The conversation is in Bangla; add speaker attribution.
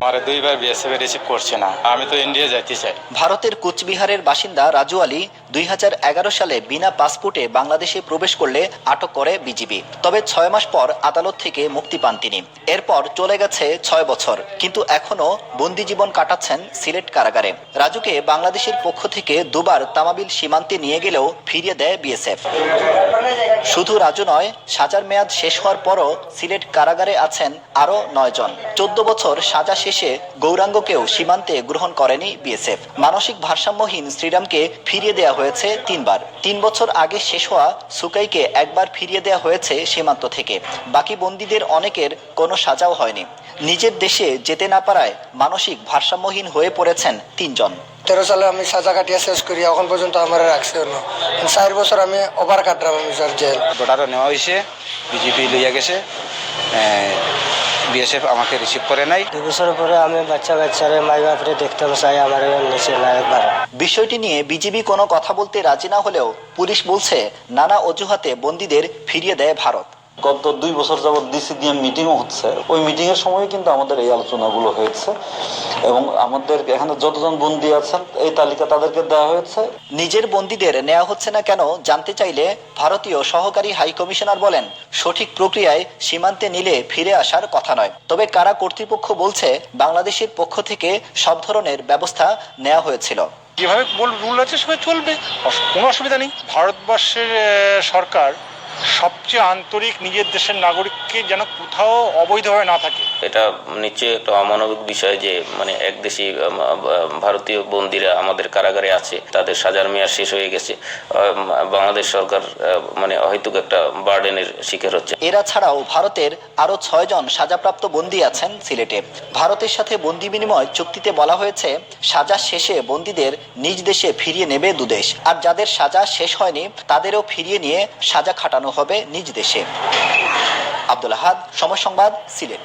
Speaker 1: আমার বিএসএফ রিসিভ করছে না। আমি তো ইন্ডিয়া চাই।
Speaker 2: ভারতের কুচবিহারের বাসিন্দা রাজু আলী দুই হাজার এগারো সালে বিনা পাসপোর্টে বাংলাদেশে প্রবেশ করলে আটক করে বিজিবি তবে ছয় মাস পর আদালত থেকে মুক্তি পান তিনি। এরপর চলে গেছে ছয় বছর, কিন্তু এখনও বন্দি জীবন কাটাচ্ছেন সিলেট কারাগারে। রাজুকে বাংলাদেশের পক্ষ থেকে দুবার তামাবিল সীমান্তে নিয়ে গেলেও ফিরিয়ে দেয় বিএসএফ শুধু রাজু নয়, সাজার মেয়াদ শেষ হওয়ার পরও সিলেট কারাগারে আছেন আরও নয় জন চোদ্দ বছর সাজা শেষে গৌরাঙ্গকেও সীমান্তে গ্রহণ করেনি বিএসএফ। মানসিক ভারসাম্যহীন শ্রীরামকে ফিরিয়ে দেওয়া হয়েছে তিনবার। তিন বছর আগে শেষ হওয়া সুকাইকে একবার ফিরিয়ে দেওয়া হয়েছে সীমান্ত থেকে। বাকি বন্দীদের অনেকের কোনো সাজাও হয়নি। নিজের দেশে যেতে না পারায় মানসিক ভারসাম্যহীন হয়ে পড়েছেন তিনজন।
Speaker 3: তেরো সালে আমি সাজা কাটিয়া শেষ করি এখন পর্যন্ত আমার রাখছে না। চার বছর আমি ওভার কাটলাম আমি স্যার জেল।
Speaker 4: অর্ডারও নেওয়া হয়েছে বিজেপি লইয়া গেছে বিএসএফ আমাকে রিসিভ করে নাই।
Speaker 5: দু বছর পরে আমি বাচ্চা কাচ্চারে মাই বাপরে দেখতাম চাই আমার নিচে না একবার।
Speaker 2: বিষয়টি নিয়ে বিজিবি কোনো কথা বলতে রাজি না হলেও পুলিশ বলছে নানা অজুহাতে বন্দীদের ফিরিয়ে দেয় ভারত।
Speaker 6: গত দুই বছর যাবৎ ডিসি দিয়ে মিটিংও হচ্ছে। ওই মিটিং এর সময় কিন্তু আমাদের এই আলোচনাগুলো হয়েছে এবং আমাদের এখানে যতজন বন্দী আছেন এই তালিকা তাদেরকে দেওয়া হয়েছে।
Speaker 2: নিজের বন্দীদের নেওয়া হচ্ছে না কেন জানতে চাইলে ভারতীয় সহকারী হাই কমিশনার বলেন সঠিক প্রক্রিয়ায় সীমান্তে নিলে ফিরে আসার কথা নয়। তবে কারা কর্তৃপক্ষ বলছে বাংলাদেশের পক্ষ থেকে সব ধরনের ব্যবস্থা নেওয়া হয়েছিল।
Speaker 7: যেভাবে বল রুল আছে সেভাবে চলবে? কোনো অসুবিধা নেই। ভারতবর্ষের আহ, সরকার সবচেয়ে আন্তরিক নিজের দেশের নাগরিককে যেন কোথাও অবৈধভাবে না থাকে।
Speaker 8: এটা নিশ্চয়ই একটা অমানবিক বিষয় যে মানে এক দেশি ভারতীয় বন্দিরা আমাদের কারাগারে আছে তাদের সাজার মেয়াদ শেষ হয়ে গেছে বাংলাদেশ সরকার মানে অহেতুক একটা বার্ডেনের শিকার হচ্ছে।
Speaker 2: এরা ছাড়াও ভারতের আরও ছয়জন সাজাপ্রাপ্ত বন্দী আছেন সিলেটে। ভারতের সাথে বন্দি বিনিময় চুক্তিতে বলা হয়েছে সাজা শেষে বন্দীদের নিজ দেশে ফিরিয়ে নেবে দুদেশ। আর যাদের সাজা শেষ হয়নি তাদেরও ফিরিয়ে নিয়ে সাজা খাটানো হবে নিজ দেশে। আব্দুল আহাদ সময় সংবাদ সিলেট।